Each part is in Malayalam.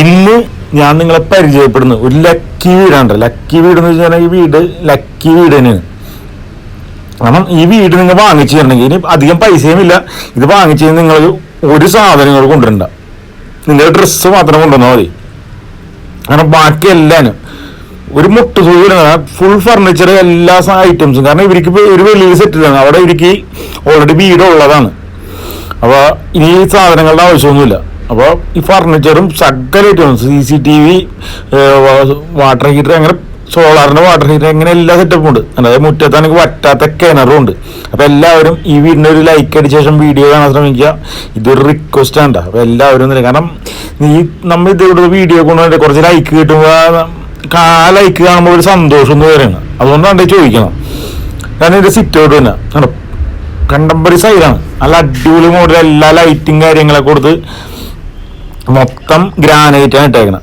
ഇന്ന് ഞാൻ നിങ്ങളെ പരിചയപ്പെടുന്നു ഒരു ലക്കി വീടാണ്. ലക്കി വീട് എന്ന് വെച്ചാൽ ഈ വീട് ലക്കി വീട് കാരണം ഈ വീട് നിങ്ങൾ വാങ്ങിച്ചു തരണമെങ്കിൽ ഇനി അധികം പൈസയും ഇല്ല. ഇത് വാങ്ങിച്ചു നിങ്ങൾ ഒരു സാധനങ്ങൾ കൊണ്ടുവരണ്ട. നിങ്ങളുടെ ഡ്രസ്സ് മാത്രം കൊണ്ടുവന്നാൽ മതി. കാരണം ബാക്കി എല്ലാം ഒരു മുട്ട സൂചന ഫുൾ ഫർണിച്ചർ എല്ലാ ഐറ്റംസും കാരണം ഇവർക്ക് ഒരു വലിയ സെറ്റിലാണ് അവിടെ ഇവർക്ക് ഓൾറെഡി വീടുള്ളതാണ്. അപ്പോൾ ഇനി സാധനങ്ങളുടെ ആവശ്യമൊന്നുമില്ല. അപ്പോൾ ഈ ഫർണിച്ചറും സകല items C C T V water heater അങ്ങനെ സോളാറിന്റെ വാട്ടർ ഹീറ്റർ അങ്ങനെ എല്ലാ സെറ്റപ്പും ഉണ്ട്. അതായത് മുറ്റത്താണെങ്കിൽ വറ്റാത്ത കിണറും ഉണ്ട്. അപ്പോൾ എല്ലാവരും ഈ വീടിന്റെ ഒരു ലൈക്ക് അടിച്ച ശേഷം വീഡിയോ കാണാൻ ശ്രമിക്കുക. ഇതൊരു റിക്വസ്റ്റ് ആണ് അപ്പോൾ എല്ലാവരും ഒന്ന് കാരണം ഈ നമ്മൾ ഇതിവിടെ വീഡിയോ കൊണ്ടുവന്നിട്ട് കുറച്ച് ലൈക്ക് കിട്ടുമ്പോൾ ആ ലൈക്ക് കാണുമ്പോൾ ഒരു സന്തോഷം എന്ന് പറയുന്നത്. അതുകൊണ്ടാണ് ചോദിക്കണം കാരണം ഇതിന്റെ സിറ്റൗട്ട് തന്നെ. കണ്ടോ? കണ്ടംപററി സൈഡാണ് നല്ല അടിപൊളി മോഡൽ എല്ലാ ലൈറ്റും കാര്യങ്ങളൊക്കെ കൊടുത്ത് മൊത്തം ഗ്രാനൈറ്റ് ആണ് ഇട്ടേക്കണം.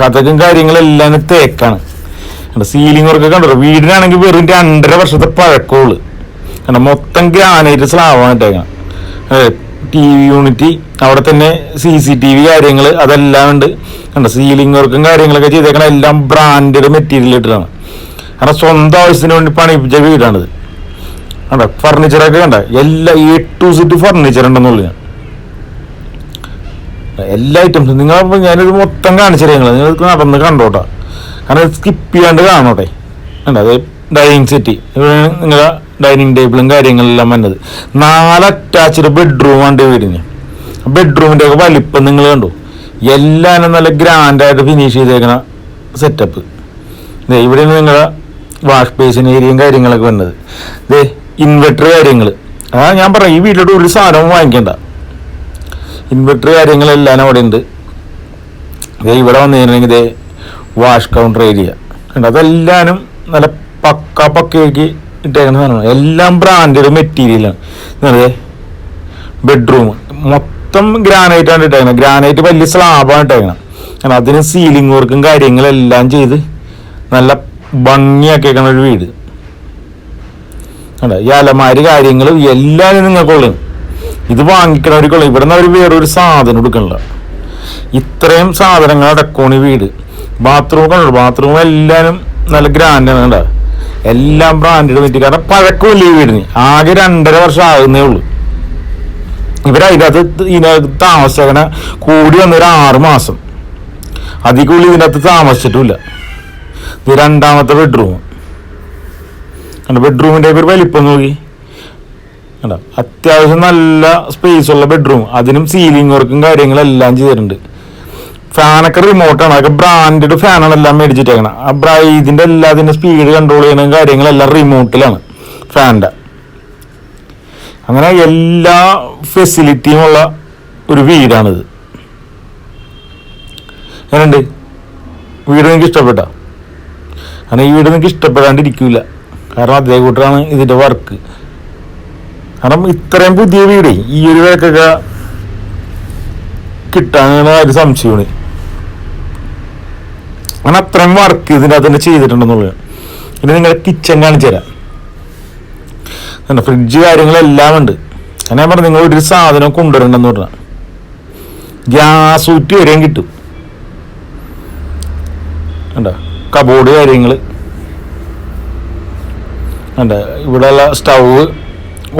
കഥകും കാര്യങ്ങളെല്ലാം തേക്കാണ്. സീലിംഗ് വർക്ക് കണ്ടോ? വീടിനാണെങ്കിൽ വെറും രണ്ടര വർഷത്തെ പഴക്കമുള്ളു. കാരണം മൊത്തം ഗ്രാനൈറ്റ് സ്ലാവാണ് ഇട്ടേക്കണം. ടി വി യൂണിറ്റ് അവിടെ തന്നെ സി സി ടി വി കാര്യങ്ങൾ അതെല്ലാം ഉണ്ട്. കണ്ട? സീലിംഗ് വർക്കും കാര്യങ്ങളൊക്കെ ചെയ്തേക്കണം. എല്ലാം ബ്രാൻഡഡ് മെറ്റീരിയൽ ഇട്ടിട്ടാണ് കാരണം സ്വന്തം ആവശ്യത്തിന് വേണ്ടി പണിയിപ്പിച്ച വീടാണിത്. കണ്ട? ഫർണിച്ചറൊക്കെ കണ്ട? എല്ലാ എ ടു സിറ്റ് ഫർണിച്ചർ ഉണ്ടെന്നുള്ളു ഞാൻ എല്ലാ ഐറ്റംസും നിങ്ങൾ ഞാനിത് മൊത്തം കാണിച്ചു നിങ്ങൾ നടന്ന് കണ്ടോട്ടെ. കാരണം സ്കിപ്പ് ചെയ്യാണ്ട് കാണോട്ടെ. അല്ല അത് ഡൈനിങ് സെറ്റ് നിങ്ങളെ ഡൈനിങ് ടേബിളും കാര്യങ്ങളെല്ലാം വന്നത്. നാല് അറ്റാച്ച്ഡ് ബെഡ്റൂമാണ് വീടിന് ബെഡ്റൂമിന്റെ ഒക്കെ വലിപ്പം നിങ്ങൾ കണ്ടു? എല്ലാം നല്ല ഗ്രാൻഡായിട്ട് ഫിനിഷ് ചെയ്തേക്കണ സെറ്റപ്പ് ദേ ഇവിടെയാണ് നിങ്ങളെ വാഷ് ബേസിൻ ഏരിയയും കാര്യങ്ങളൊക്കെ വന്നത്. ഇതേ ഇൻവെർട്ടർ കാര്യങ്ങൾ ആ ഞാൻ പറയാം ഈ വീട്ടിലോട്ട് ഒരു സാധനവും വാങ്ങിക്കണ്ട. ഇൻവെർട്ടർ കാര്യങ്ങളെല്ലാം അവിടെ ഉണ്ട്. ഇതേ ഇവിടെ വന്നു കഴിഞ്ഞിട്ടുണ്ടെങ്കിൽ ഇതേ വാഷ് കൗണ്ടർ ഏരിയ ഉണ്ട് അതെല്ലാനും നല്ല പക്ക പക്കയാക്കി ഇട്ടേക്കുന്ന സാധനമാണ്. എല്ലാം ബ്രാൻഡഡ് മെറ്റീരിയലാണ് ദേ ബെഡ്റൂം മൊത്തം ഗ്രാനൈറ്റ് ആണ് ഇട്ടേക്കണം ഗ്രാനൈറ്റ് വലിയ സ്ലാബാണ് ഇട്ടേക്കണം കാരണം അതിന് സീലിംഗ് വർക്കും കാര്യങ്ങളെല്ലാം ചെയ്ത് നല്ല ഭംഗിയാക്കിയേക്കണ ഒരു വീട്. ഈ അലമാരി കാര്യങ്ങൾ എല്ലാവരും നിങ്ങൾക്കുള്ളത് ഇത് വാങ്ങിക്കണവർക്കുള്ള ഇവിടെ നിന്ന് അവർ വേറൊരു സാധനം എടുക്കണില്ല ഇത്രയും സാധനങ്ങൾ അടക്കോണി വീട്. ബാത്റൂം കണ്ടു ബാത്റൂം എല്ലാവരും നല്ല ഗ്രാൻഡാണ് കണ്ട? എല്ലാം ബ്രാൻഡഡ് പറ്റി കാരണം പഴക്കമില്ല ഈ വീടിന്? ആകെ രണ്ടര വർഷം ആകുന്നേ ഉള്ളൂ. ഇവരതിനകത്ത് ഇതിനകത്ത് താമസിച്ചങ്ങനെ കൂടി വന്ന ഒരു ആറ് മാസം. ഇതിനകത്ത് താമസിച്ചിട്ടില്ല ഇത് രണ്ടാമത്തെ ബെഡ്റൂം ബെഡ്റൂമിന്റെ ഒരു വലിപ്പം നോക്കി. കണ്ട? അത്യാവശ്യം നല്ല സ്പേസ് ഉള്ള ബെഡ്റൂം അതിനും സീലിംഗ് വർക്കും കാര്യങ്ങളും എല്ലാം ചെയ്തിട്ടുണ്ട്. ഫാനൊക്കെ റിമോട്ടാണ് അതൊക്കെ ബ്രാൻഡഡ് ഫാനാണ് എല്ലാം മേടിച്ചിട്ടേക്കണം. ആ ബ്രാ ഇതിന്റെ എല്ലാതിന്റെ സ്പീഡ് കൺട്രോൾ ചെയ്യണ കാര്യങ്ങളെല്ലാം റിമോട്ടിലാണ് ഫാനിന്റെ അങ്ങനെ എല്ലാ ഫെസിലിറ്റിയും ഉള്ള ഒരു വീടാണിത്. എങ്ങനെയുണ്ട്? വീട് നിങ്ങൾക്ക് ഇഷ്ടപ്പെട്ട? കാരണം ഈ വീട് നിങ്ങൾക്ക് ഇഷ്ടപ്പെടാണ്ടിരിക്കില്ല കാരണം അതേ കൂട്ടാണ് ഇതിന്റെ വർക്ക് കാരണം ഇത്രയും പുതിയ വീട് ഈ ഒരു വിലക്കൊക്കെ കിട്ടാനാണ് ഒരു സംശയമാണ്. അങ്ങനെ അത്രയും വർക്ക് ഇതിന്റെ അകത്ത് തന്നെ ചെയ്തിട്ടുണ്ടെന്നുള്ളത് പിന്നെ നിങ്ങളുടെ കിച്ചൺ കാണിച്ചു തരാം. ഫ്രിഡ്ജ് കാര്യങ്ങളെല്ലാം ഉണ്ട്. ഞാൻ പറഞ്ഞു നിങ്ങൾ ഒരു സാധനം കൊണ്ടുവരണ്ടെന്ന് പറഞ്ഞാൽ ഗ്യാസ് ഊറ്റി വരെയും കിട്ടും. കണ്ടോ? കബോർഡ് കാര്യങ്ങൾ കണ്ടോ? ഇവിടെയുള്ള സ്റ്റൗവ്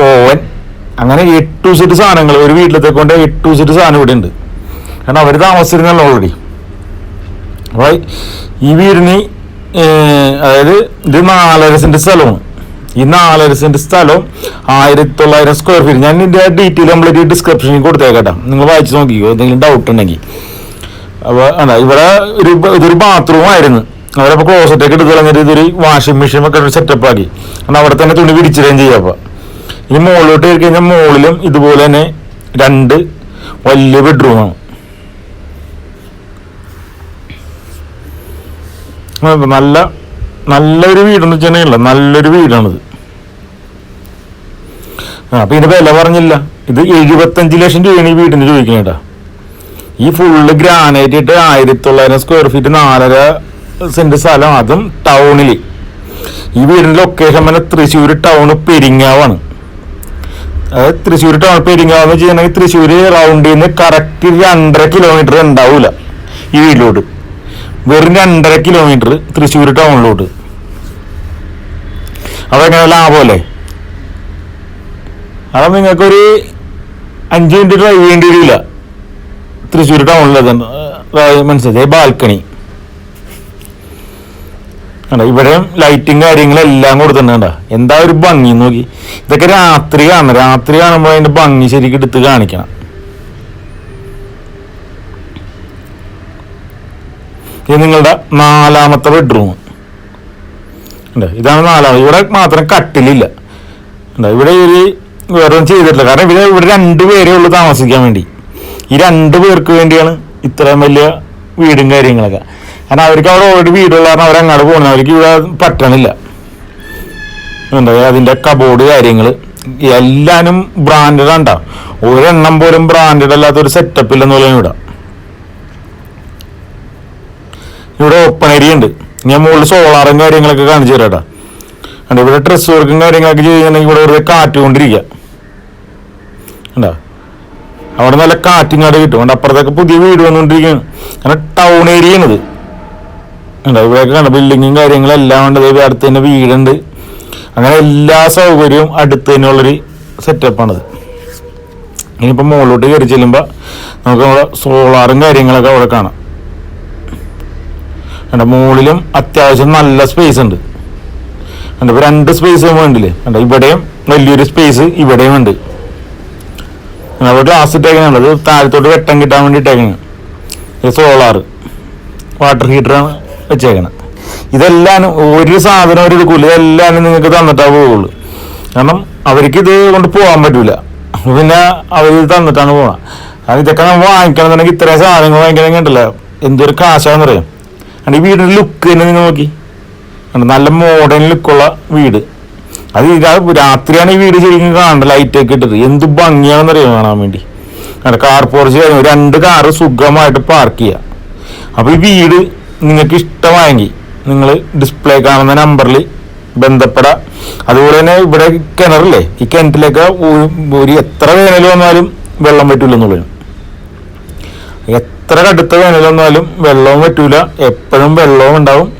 ഓവൻ. അങ്ങനെ എട്ട് ടു സെറ്റ് സാധനങ്ങൾ ഒരു വീട്ടിലത്തെ കൊണ്ട് എട്ട് ടു സെറ്റ് സാധനം ഇവിടെ ഉണ്ട് കാരണം അവർ താമസിച്ചിരുന്നല്ലോ ഓൾറെഡി അപ്പോൾ ഈ വീടിന് അതായത് ഇത് നാലര സെന്റ് സ്ഥലമാണ്. ഈ നാലര സെന്റ് സ്ഥലവും ആയിരത്തി തൊള്ളായിരം സ്ക്വയർ ഫീറ്റ് ഞാൻ ഇതിന്റെ ഡീറ്റെയിൽ കംപ്ലീറ്റ് ഡിസ്ക്രിപ്ഷനിൽ കൊടുത്തേക്കട്ടെ. നിങ്ങൾ വായിച്ച് നോക്കിക്കോ എന്തെങ്കിലും ഡൗട്ട് ഉണ്ടെങ്കിൽ. അപ്പോൾ അല്ല ഇവിടെ ഒരു ഇതൊരു ബാത്റൂം ആയിരുന്നു. അവരപ്പോൾ ക്ലോസറ്റ് ഒക്കെ എടുത്ത് കളഞ്ഞിട്ട് ഇതൊരു വാഷിംഗ് മെഷീൻ ഒക്കെ സെറ്റപ്പ് ആക്കി. കാരണം അവിടെ തന്നെ തുണി പിടിച്ചിരുകയും ചെയ്യാം അപ്പോൾ ഇനി മുകളിലോട്ട് കയറി കഴിഞ്ഞാൽ മുകളിലും ഇതുപോലെ തന്നെ രണ്ട് വലിയ ബെഡ്റൂമാണ് നല്ല നല്ലൊരു വീടെന്ന് വെച്ചിട്ടുണ്ടെങ്കിൽ നല്ലൊരു വീടാണിത്. ആ അപ്പം ഇതിന്റെ വില പറഞ്ഞില്ല. ഇത് എഴുപത്തഞ്ച് ലക്ഷം രൂപയാണ് ഈ വീടിന് ചോദിക്കുന്നത് ഈ ഫുള്ള് ഗ്രാനൈറ്റ് ഇട്ട് ആയിരത്തി തൊള്ളായിരം സ്ക്വയർ ഫീറ്റ് നാലര സെന്റ് സ്ഥലം അതും ടൗണിൽ ഈ വീടിന്റെ ലൊക്കേഷൻ പറഞ്ഞാൽ തൃശ്ശൂർ ടൗൺ പെരിങ്ങാവാണ് അതായത് തൃശ്ശൂർ ടൗൺ പെരിങ്ങാവെന്ന് വെച്ചിട്ടുണ്ടെങ്കിൽ തൃശ്ശൂർ റൗണ്ടിൽ നിന്ന് കറക്റ്റ് രണ്ടര കിലോമീറ്റർ ഉണ്ടാവൂല ഈ വീട്ടിലോട്ട്. വെറും രണ്ടര കിലോമീറ്റർ തൃശ്ശൂർ ടൗണിലോട്ട് അതെങ്ങനെ ലാഭമല്ലേ അത് നിങ്ങൾക്കൊരു അഞ്ച് മിനിറ്റ് ഡ്രൈവ് ചെയ്യേണ്ടി വരില്ല. തൃശ്ശൂർ ടൗണിലത് മനസ്സിലായി. ബാൽക്കണി. കണ്ടോ? ഇവിടെയും ലൈറ്റും കാര്യങ്ങളും എല്ലാം കൊടുത്തിട്ടുണ്ട് എന്താ ഒരു ഭംഗി നോക്കി. ഇതൊക്കെ രാത്രി കാണണം രാത്രി കാണുമ്പോൾ അതിന്റെ ഭംഗി ശരിക്കും എടുത്ത് കാണിക്കണം. ഇത് നിങ്ങളുടെ നാലാമത്തെ ബെഡ്റൂം ഇതാണ് നാലാമത് ഇവിടെ മാത്രം കട്ടിലില്ല. ഇവിടെ ഒരു വേറെ ഒന്നും ചെയ്തിട്ടില്ല. കാരണം ഇവിടെ ഇവിടെ രണ്ട് പേരേ ഉള്ളൂ താമസിക്കാൻ വേണ്ടി. ഈ രണ്ട് പേർക്ക് വേണ്ടിയാണ് ഇത്രയും വലിയ വീടും കാര്യങ്ങളൊക്കെ. കാരണം അവർക്ക് അവിടെ ഓൾറെഡി വീടുള്ള കാരണം അവരങ്ങോട്ട് പോകണം. അവർക്ക് ഇവിടെ പറ്റണില്ല. എന്താ അതിന്റെ കബോർഡ് കാര്യങ്ങൾ എല്ലാനും ബ്രാൻഡഡ് ഉണ്ടാ ഒരെണ്ണം പോലും ബ്രാൻഡഡ് അല്ലാത്ത ഒരു സെറ്റപ്പ് ഇല്ലെന്ന് പോലും ഇവിടെ. ഇവിടെ ഓപ്പൺ ഏരിയ ഉണ്ട്. ഞാൻ മുകളിൽ സോളാറും കാര്യങ്ങളൊക്കെ കാണിച്ചു തരാട്ടാ കണ്ടോ ഇവിടെ ഡ്രസ് വർക്കും കാര്യങ്ങളൊക്കെ ചെയ്യുന്നുണ്ടെങ്കിൽ ഇവിടെ വെറുതെ കാറ്റ് കൊണ്ടിരിക്കുക കണ്ടോ? അവിടെ നല്ല കാറ്റിങ്ങാട് കിട്ടും. അതുകൊണ്ട് അപ്പുറത്തൊക്കെ പുതിയ വീട് വന്നുകൊണ്ടിരിക്കുകയാണ്. കാരണം ടൗൺ ഏരിയ ആണിത്. കണ്ടോ ഇവിടെയൊക്കെ കണ്ട ബിൽഡിങ്ങും കാര്യങ്ങളും എല്ലാം ഉണ്ട്. ദേ അടുത്ത് തന്നെ വീടുണ്ട്. അങ്ങനെ എല്ലാ സൗകര്യവും അടുത്ത് തന്നെയുള്ളൊരു സെറ്റപ്പാണിത് ഇനിയിപ്പോൾ മുകളിലോട്ട് കയറി ചെല്ലുമ്പോൾ നമുക്ക് നമ്മുടെ സോളാറും കാര്യങ്ങളൊക്കെ അവിടെ കാണാം. കണ്ടോ മുകളിലും അത്യാവശ്യം നല്ല സ്പേസ് ഉണ്ട്. കണ്ടോ ഇപ്പോൾ രണ്ട് സ്പേസ് വേണ്ടില്ലേ കണ്ടോ ഇവിടെയും വലിയൊരു സ്പേസ് ഇവിടെയും ഉണ്ട്. അവിടെ ഗ്ലാസ് ഇട്ടേക്കുന്നുണ്ട് താഴത്തോട്ട് വെട്ടം കിട്ടാൻ വേണ്ടി ഇട്ടേക്കുന്നത് ഇത് സോളാർ വാട്ടർ ഹീറ്ററാണ് വെച്ചേക്കുന്നത് ഇതെല്ലാം ഒരു സാധനം ഒരു എടുക്കൂല ഇതെല്ലാം നിങ്ങൾക്ക് തന്നിട്ടാ പോവുള്ളൂ. കാരണം അവർക്ക് ഇത് കൊണ്ട് പോകാൻ പറ്റൂല. പിന്നെ അവർ തന്നിട്ടാണ് പോകണം കാരണം ഇതൊക്കെ നമ്മൾ വാങ്ങിക്കണമെന്നുണ്ടെങ്കിൽ ഇത്രയും സാധനങ്ങൾ വാങ്ങിക്കണമെങ്കിൽ ഉണ്ടല്ലോ. എന്തൊരു കാശാന്ന് പറയാം കാരണം ഈ വീടിന്റെ ലുക്ക് തന്നെ നിങ്ങൾ നോക്കി. നല്ല മോഡേൺ ലുക്കുള്ള വീട്. അത് രാത്രിയാണ് ഈ വീട് ശരിക്കും കാണേണ്ടത് ലൈറ്റൊക്കെ ഇട്ടത് എന്ത് ഭംഗിയാണെന്ന് അറിയാം കാണാൻ വേണ്ടി? കാർ പോർച്ച് കഴിഞ്ഞു രണ്ട് കാറ് സുഖമായിട്ട് പാർക്ക് ചെയ്യാം. അപ്പോൾ ഈ വീട് നിങ്ങൾക്ക് ഇഷ്ടമായെങ്കിൽ നിങ്ങൾ ഡിസ്പ്ലേ കാണുന്ന നമ്പറിൽ ബന്ധപ്പെടാ. അതുപോലെ തന്നെ ഇവിടെ കിണറില്ലേ ഈ കിണറ്റിലൊക്കെ ഒരു- എത്ര വേനൽ വന്നാലും വെള്ളം പറ്റൂല എന്നുള്ളതിന് എത്ര കടുത്ത വേനൽ വന്നാലും വെള്ളവും പറ്റൂല എപ്പോഴും വെള്ളവും ഉണ്ടാവും.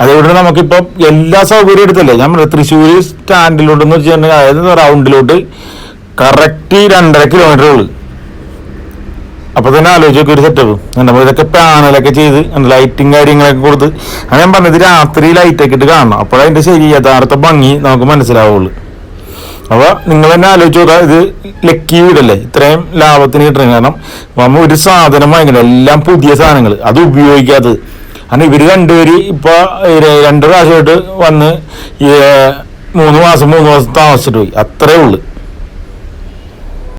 അതേപോലെ നമുക്കിപ്പോൾ എല്ലാ സൗകര്യവും എടുത്തല്ലേ? ഞാൻ പറഞ്ഞത് തൃശ്ശൂർ സ്റ്റാൻഡിലോട്ട് എന്ന് വെച്ചിട്ടുണ്ടെങ്കിൽ അതായത് റൗണ്ടിലോട്ട് കറക്റ്റ് രണ്ടര കിലോമീറ്റർ ഉള്ളു. അപ്പൊ തന്നെ ആലോചിച്ചൊക്കെ ഒരു സെറ്റപ്പ് നമ്മൾ ഇതൊക്കെ പാനലൊക്കെ ചെയ്ത് ലൈറ്റും കാര്യങ്ങളൊക്കെ കൊടുത്ത്. അങ്ങനെ ഞാൻ പറഞ്ഞത് രാത്രി ലൈറ്റൊക്കെ ഇട്ട് കാണണം. അപ്പോഴതിന്റെ ശരി യഥാർത്ഥ ഭംഗി നമുക്ക് മനസ്സിലാവുള്ളൂ. അപ്പൊ നിങ്ങൾ തന്നെ ആലോചിച്ച് നോക്കുക ഇത് ലക്കി വീടല്ലേ? ഇത്രയും ലാഭത്തിന് കിട്ടണം. കാരണം നമ്മൾ ഒരു സാധനം വാങ്ങിക്കണം എല്ലാം പുതിയ സാധനങ്ങൾ അത് ഉപയോഗിക്കാത്തത്. കാരണം ഇവർ രണ്ടുപേര് ഇപ്പൊ രണ്ടു പ്രാവശ്യമായിട്ട് വന്ന് മൂന്ന് മാസം മൂന്ന് മാസം താമസിച്ചിട്ട് പോയി. അത്രേ ഉള്ളു.